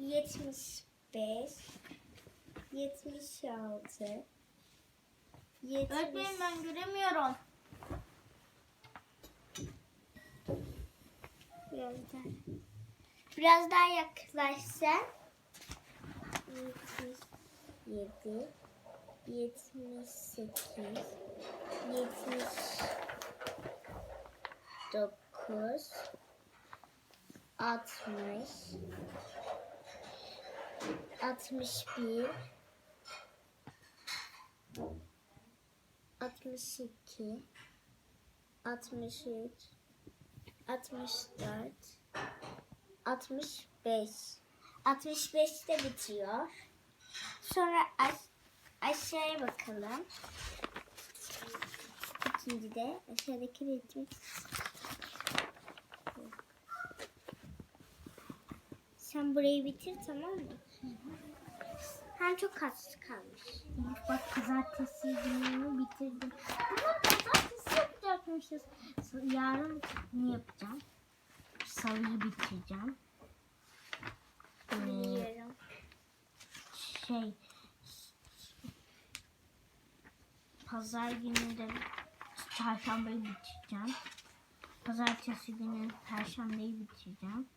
yetmiş beş, yetmiş altı, yetmiş... Öğretmenim ben göremiyorum. Biraz daha, biraz daha yaklaşsan. Yetmiş yedi, yetmiş sekiz, yetmiş dokuz, altmış, altmış bir, altmış iki, altmış üç, 64 65 65 de bitiyor. Sonra aş- aşağıya bakalım. İkinci de aşağıdaki resim. Sen burayı bitir tamam mı? Hem çok az kalmış. Bak pazartesi gününü bitirdim. Ama pazartesi yapacakmışız. Yarın ne yapacağım? Salıyı bitireceğim. Ee, Biliyorum. şey pazar günü de çarşambayı bitireceğim. Pazartesi günü perşembeyi bitireceğim.